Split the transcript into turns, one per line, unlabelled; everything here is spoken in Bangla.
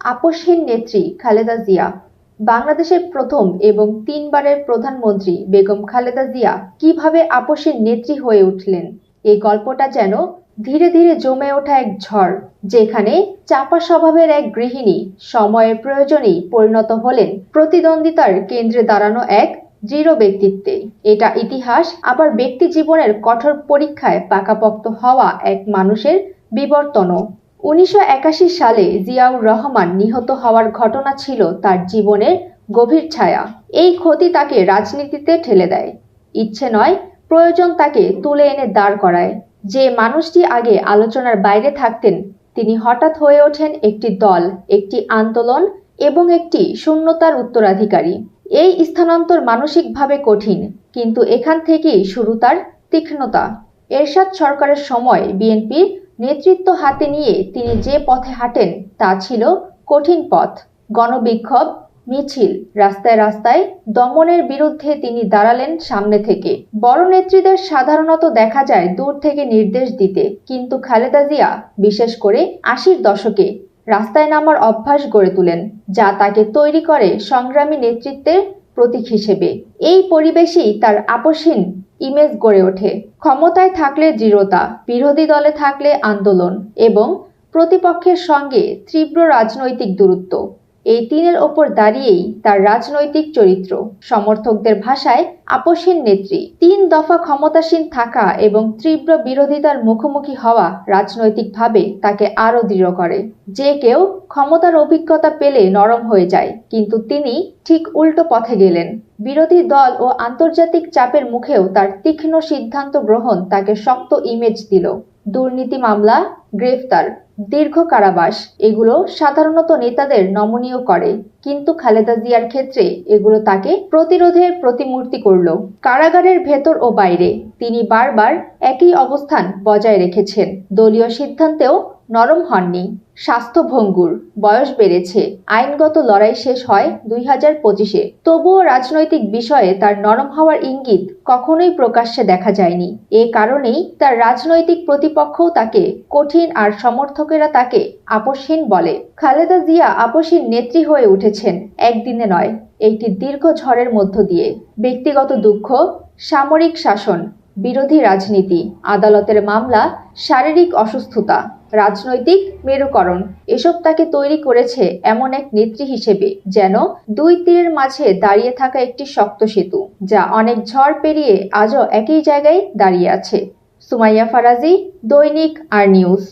আপসহীন নেত্রী খালেদা জিয়া, বাংলাদেশের প্রথম এবং তিনবারের প্রধানমন্ত্রী বেগম খালেদা জিয়া কীভাবে আপসহীন নেত্রী হয়ে উঠলেন? এই গল্পটা যেন ধীরে ধীরে জমে ওঠা এক ঝড়, যেখানে চাপা স্বভাবের এক গৃহিণী সময়ের প্রয়োজনেই পরিণত হলেন প্রতিদ্বন্দ্বিতার কেন্দ্রে দাঁড়ানো এক দৃঢ় ব্যক্তিত্বে। এটা ইতিহাস আবার ব্যক্তি জীবনের কঠোর পরীক্ষায় পাকাপোক্ত হওয়া এক মানুষের বিবর্তনও। উনিশশো একাশি সালে জিয়াউর রহমান নিহত হওয়ার ঘটনা ছিল তার জীবনের গভীর ছায়া। এই ক্ষতি তাকে রাজনীতিতে ঠেলে দেয়। ইচ্ছে নয়, প্রয়োজন তাকে তুলে এনে দাঁড় করায়। যে মানুষটি আগে আলোচনার বাইরে থাকতেন, তিনি হঠাৎ হয়ে ওঠেন একটি দল, একটি আন্দোলন এবং একটি শূন্যতার উত্তরাধিকারী। এই স্থানান্তর মানসিকভাবে কঠিন, কিন্তু এখান থেকেই শুরু তার তীক্ষ্ণতা। এরশাদ সরকারের সময় বিএনপির নেতৃত্ব হাতে নিয়ে তিনি যে পথে হাঁটেন তা ছিল কঠিন পথ। গণবিক্ষোভ, মিছিল, রাস্তায় রাস্তায় দমনের বিরুদ্ধে তিনি দাঁড়ালেন সামনে থেকে। বড় নেত্রীদের সাধারণত দেখা যায় দূর থেকে নির্দেশ দিতে। কিন্তু খালেদা জিয়া, বিশেষ করে আশির দশকে, রাস্তায় নামার অভ্যাস গড়ে তোলেন, যা তাকে তৈরি করে সংগ্রামী নেতৃত্বের প্রতীক হিসেবে। এই পরিবেশেই তার আপসীন ইমেজ গড়ে ওঠে। ক্ষমতায় থাকলে দৃঢ়তা, বিরোধী দলে থাকলে আন্দোলন এবং প্রতিপক্ষের সঙ্গে তীব্র রাজনৈতিক দূরত্ব। এই তিনের ওপর দাঁড়িয়েই তার রাজনৈতিক চরিত্র। সমর্থকদের ভাষায় আপসহীন নেত্রী, তিন দফা ক্ষমতাসীন থাকা এবং তীব্র বিরোধিতার মুখোমুখি হওয়া রাজনৈতিকভাবে তাকে আরও দৃঢ় করে। যে কেউ ক্ষমতার অভিজ্ঞতা পেলে নরম হয়ে যায়, কিন্তু তিনি ঠিক উল্টো পথে গেলেন। বিরোধী দল ও আন্তর্জাতিক চাপের মুখেও তার তীক্ষ্ণ সিদ্ধান্ত গ্রহণ তাকে শক্ত ইমেজ দিল। দুর্নীতি মামলা, গ্রেফতার দীর্ঘ কারাবাস, এগুলো সাধারণত নেতাদের নমনীয় করে। কিন্তু খালেদা জিয়ার ক্ষেত্রে এগুলো তাকে প্রতিরোধের প্রতিমূর্তি করল। কারাগারের ভেতর ও বাইরে তিনি বারবার একই অবস্থান বজায় রেখেছেন। দলীয় সিদ্ধান্তেও নরম হননি। স্বাস্থ্য ভঙ্গুর। বয়স বেড়েছে। আইনগত লড়াই শেষ হয় দুই হাজার পঁচিশে। তবুও রাজনৈতিক বিষয়ে তার নরম হওয়ার ইঙ্গিত কখনোই প্রকাশ্যে দেখা যায়নি। এ কারণেই তার রাজনৈতিক প্রতিপক্ষও তাকে কঠিন আর সমর্থকেরা তাকে আপসহীন বলে। খালেদা জিয়া আপসহীন নেত্রী হয়ে উঠেছেন একদিনে নয়, একটি দীর্ঘ ঝড়ের মধ্য দিয়ে। ব্যক্তিগত দুঃখ, সামরিক শাসন, বিরোধী রাজনীতি, আদালতের মামলা, শারীরিক অসুস্থতা। রাজনৈতিক মেরুকরণ। এসব তাকে তৈরি করেছে এমন এক নেত্রী হিসেবে যেন দুই তীরের মাঝে দাঁড়িয়ে থাকা একটি শক্ত সেতু, যা অনেক ঝড় পেরিয়ে আজও একই জায়গায় দাঁড়িয়ে আছে। সুমাইয়া ফারাজি, দৈনিক আর নিউজ।